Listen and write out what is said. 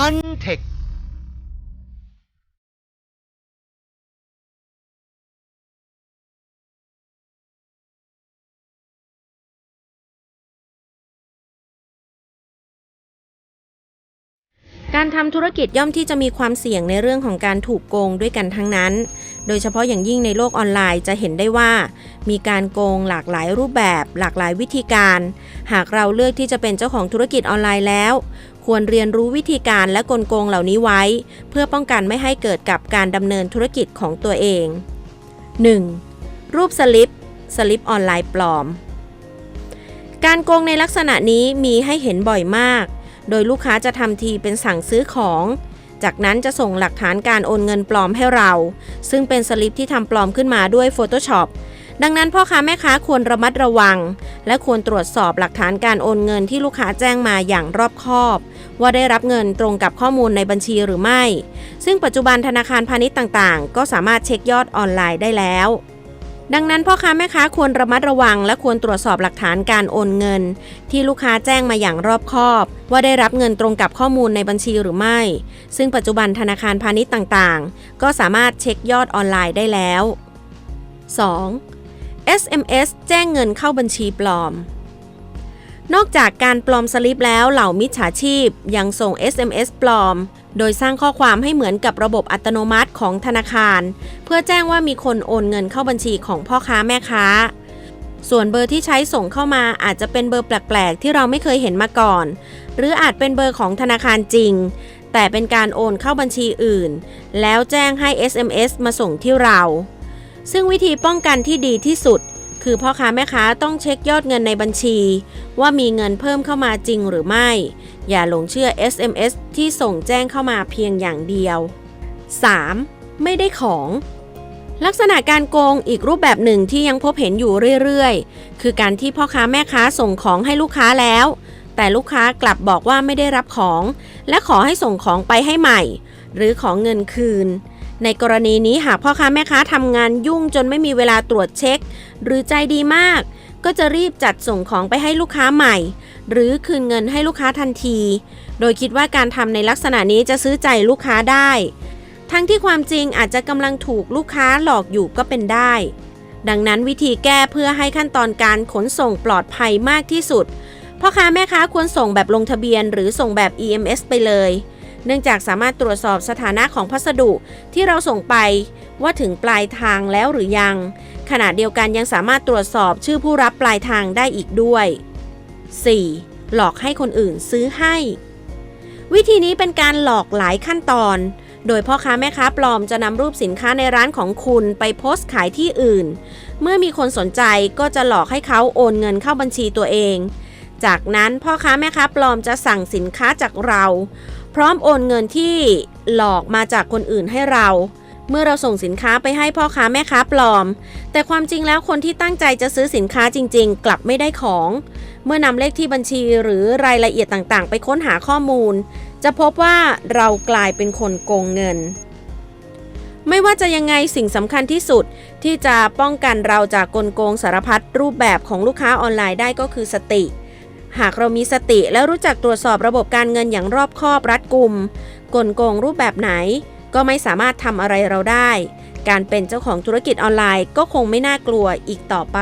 ทันเทคการทำธุรกิจย่อมที่จะมีความเสี่ยงในเรื่องของการถูกโกงด้วยกันทั้งนั้น โดยเฉพาะอย่างยิ่งในโลกออนไลน์จะเห็นได้ว่า มีการโกงหลากหลายรูปแบบ หลากหลายวิธีการ หากเราเลือกที่จะเป็นเจ้าของธุรกิจออนไลน์แล้ว ควรเรียนรู้วิธีการและกลโกงเหล่านี้ไว้ เพื่อป้องกันไม่ให้เกิดกับการดำเนินธุรกิจของตัวเอง 1. รูปสลิป สลิปออนไลน์ปลอม การโกงในลักษณะนี้มีให้เห็นบ่อยมาก โดยลูกค้าจะทำทีเป็นสั่งซื้อของ จากนั้นจะส่งหลักฐานการโอนเงินปลอมให้เรา ซึ่งเป็นสลิปที่ทำปลอมขึ้นมาด้วย Photoshop ดังนั้นพ่อค้าแม่ค้าควรระมัดระวัง และควรตรวจสอบหลักฐานการโอนเงินที่ลูกค้าแจ้งมาอย่างรอบคอบ ว่าได้รับเงินตรงกับข้อมูลในบัญชีหรือไม่ ซึ่งปัจจุบันธนาคารพาณิชย์ต่างๆ ก็สามารถเช็คยอดออนไลน์ได้แล้วดังนั้นพ่อค้าแม่ค้าควรระมัดระวัง และควรตรวจสอบหลักฐานการโอนเงิน ที่ลูกค้าแจ้งมาอย่างรอบคอบ ว่าได้รับเงินตรงกับข้อมูลในบัญชีหรือไม่ ซึ่งปัจจุบันธนาคารพาณิชย์ต่างๆ ก็สามารถเช็คยอดออนไลน์ได้แล้ว 2. SMS แจ้งเงินเข้าบัญชีปลอม นอกจากการปลอมสลิปแล้วเหล่ามิจฉาชีพยังส่ง SMS ปลอม โดยสร้างข้อความให้เหมือนกับระบบอัตโนมัติของธนาคาร เพื่อแจ้งว่ามีคนโอนเงินเข้าบัญชีของพ่อค้าแม่ค้า ส่วนเบอร์ที่ใช้ส่งเข้ามาอาจจะเป็นเบอร์แปลกๆ ที่เราไม่เคยเห็นมาก่อน หรืออาจเป็นเบอร์ของธนาคารจริง แต่เป็นการโอนเข้าบัญชีอื่น แล้วแจ้งให้ SMS มาส่งที่เรา ซึ่งวิธีป้องกันที่ดีที่สุด คือพ่อค้าแม่ค้าต้องเช็คยอดเงินในบัญชี ว่ามีเงินเพิ่มเข้ามาจริงหรือไม่ อย่าหลงเชื่อ SMS ที่ส่งแจ้งเข้ามาเพียงอย่างเดียว 3. ไม่ได้ของลักษณะการโกงอีกรูปแบบหนึ่งที่ยังพบเห็นอยู่เรื่อยๆ คือการที่พ่อค้าแม่ค้าส่งของให้ลูกค้าแล้ว แต่ลูกค้ากลับบอกว่าไม่ได้รับของ และขอให้ส่งของไปให้ใหม่ หรือของเงินคืน ในกรณีนี้หากพ่อค้าแม่ค้าทำงานยุ่งจนไม่มีเวลาตรวจเช็ค หรือใจดีมาก ก็จะรีบจัดส่งของไปให้ลูกค้าใหม่ หรือคืนเงินให้ลูกค้าทันที โดยคิดว่าการทำในลักษณะนี้จะซื้อใจลูกค้าได้ ทั้งที่ความจริงอาจจะกำลังถูกลูกค้าหลอกอยู่ก็เป็นได้ ดังนั้นวิธีแก้เพื่อให้ขั้นตอนการขนส่งปลอดภัยมากที่สุดพ่อค้าแม่ค้าควรส่งแบบลงทะเบียน หรือส่งแบบ EMS ไปเลย เนื่องจากสามารถตรวจสอบสถานะของพัสดุที่เราส่งไปว่าถึงปลายทางแล้วหรือยัง ขณะเดียวกันยังสามารถตรวจสอบชื่อผู้รับปลายทางได้อีกด้วย 4. หลอกให้คนอื่นซื้อให้ วิธีนี้เป็นการหลอกหลายขั้นตอน โดยพ่อค้าแม่ค้าปลอมจะนำรูปสินค้าในร้านของคุณไปโพสต์ขายที่อื่น เมื่อมีคนสนใจก็จะหลอกให้เขาโอนเงินเข้าบัญชีตัวเอง จากนั้นพ่อค้าแม่ค้าปลอมจะสั่งสินค้าจากเรา พร้อมโอนเงินที่หลอกมาจากคนอื่นให้เรา เมื่อเราส่งสินค้าไปให้พ่อค้าแม่ค้าปลอม แต่ความจริงแล้วคนที่ตั้งใจจะซื้อสินค้าจริง ๆ กลับไม่ได้ของ เมื่อนำเลขที่บัญชีหรือรายละเอียดต่างๆ ไปค้นหาข้อมูล จะพบว่าเรากลายเป็นคนโกงเงินไม่ว่าจะยังไงสิ่งสำคัญที่สุด ที่จะป้องกันเราจากกลโกงสารพัดรูปแบบของลูกค้าออนไลน์ได้ก็คือสติ หากเรามีสติและรู้จักตรวจสอบระบบการเงินอย่างรอบคอบรัดกุม กลโกงรูปแบบไหน ก็ไม่สามารถทำอะไรเราได้ การเป็นเจ้าของธุรกิจออนไลน์ก็คงไม่น่ากลัวอีกต่อไป